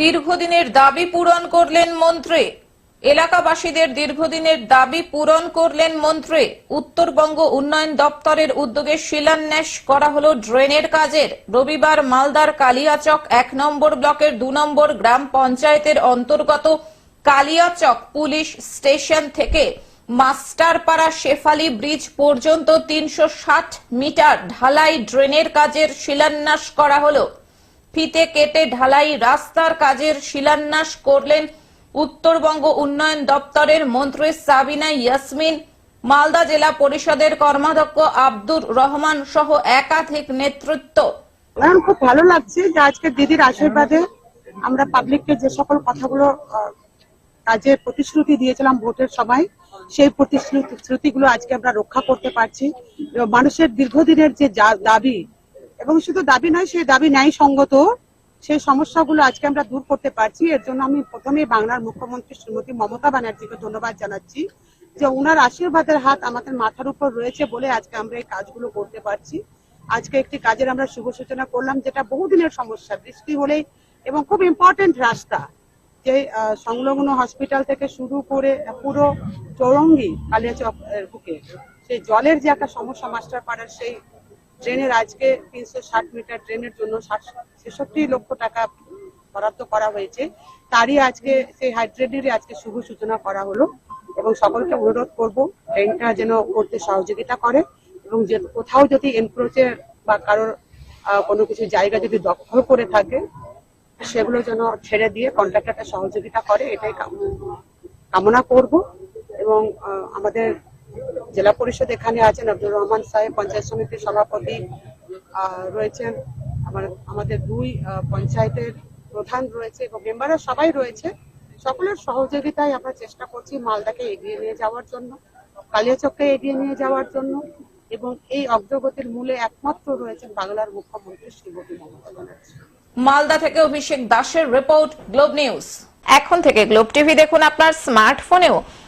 দীর্ঘদিনের দাবি পূরণ করলেন মন্ত্রী। এলাকাবাসীদের দীর্ঘদিনের দাবি পূরণ করলেন মন্ত্রী। উত্তরবঙ্গ উন্নয়ন দপ্তরের উদ্যোগে শিলান্যাস করা হল ড্রেনের কাজের। রবিবার মালদার কালিয়াচক এক নম্বর ব্লকের দু নম্বর গ্রাম পঞ্চায়েতের অন্তর্গত কালিয়াচক পুলিশ স্টেশন থেকে মাস্টারপাড়া শেফালি ব্রিজ পর্যন্ত তিনশো ষাট মিটার ঢালাই ড্রেনের কাজের শিলান্যাস করা হলো। ফিতে কেটে ঢালাই রাস্তার কাজের শিলান্যাস করলেন উত্তরবঙ্গ উন্নয়ন দপ্তরের মন্ত্রী সাবিনা ইয়াসমিন। মালদা জেলা পরিষদের কর্মাধ্যক্ষ আব্দুর রহমান সহ একাধিক নেতৃত্ব। খুব ভালো লাগছে যে আজকে দিদির আশীর্বাদে আমরা পাবলিককে যে সকল কথাগুলো কাজে প্রতিশ্রুতি দিয়েছিলাম ভোটের সময়, সেই প্রতিশ্রুতি শ্রুতিগুলো আজকে আমরা রক্ষা করতে পারছি। মানুষের দীর্ঘদিনের যা- দাবি এবং শুধু দাবি নয় সেই দাবি ন্যায় সঙ্গত সেই সমস্যাগুলো আজকে আমরা দূর করতে পারছি। এর জন্য আমি প্রথমেই বাংলার মুখ্যমন্ত্রী শ্রীমতী মমতা ব্যানার্জিকে ধন্যবাদ জানাচ্ছি যে ওনার আশীর্বাদের হাত আমাদের মাথার উপর রয়েছে বলে আজকে আমরা এই কাজগুলো করতে পারছি। আজকে একটি কাজের আমরা শুভ সূচনা করলাম, যেটা বহুদিনের সমস্যা। বৃষ্টি হলেই এবং খুব ইম্পর্টেন্ট রাস্তা যে সংলগ্ন হসপিটাল থেকে শুরু করে পুরো চৌরঙ্গি কালিয়াচক বুকে। সেই জলের যে একটা সমস্যা মাস্টার পাড়ার সেই ট্রেনের আজকে তিনশো ষাট মিটার ট্রেনের জন্য ষাট, ছেষট্টি লক্ষ টাকা বরাদ্দ করা হয়েছে। তারই আজকে সেই হাইড্রেটেরই আজকে শুভ সূচনা করা হলো এবং সকলকে অনুরোধ করব ট্রেনটা যেন করতে সহযোগিতা করে এবং যে কোথাও যদি এনক্রোচের বা কারোর কোনো কিছু জায়গা যদি দখল করে থাকে, সেগুলো যেন ছেড়ে দিয়ে কন্ট্রাক্টরটা সহযোগিতা করে, এটাই কামনা করব এবং আমাদের জেলা পরিষদ এখানে আছেন আব্দুর রহমান সাহেব পঞ্চায়েত সমিতির সভাপতি আহ, রয়েছেন আমার আমাদের দুই আহ, পঞ্চায়েতের প্রধান রয়েছে এবং মেম্বাররা সবাই রয়েছে। সকলের সহযোগিতায় আমরা চেষ্টা করছি মালদাকে এগিয়ে নিয়ে যাওয়ার জন্য কালিয়াচককে এগিয়ে নিয়ে যাওয়ার জন্য এবং এই অগ্রগতির মূলে একমাত্র রয়েছেন বাংলার মুখ্যমন্ত্রী শ্রীমতী মমতা ব্যানার্জি। মালদা থেকে অভিষেক দাসের রিপোর্ট গ্লোব নিউজ। এখন থেকে গ্লোব টিভি দেখুন আপনার স্মার্টফোনেও।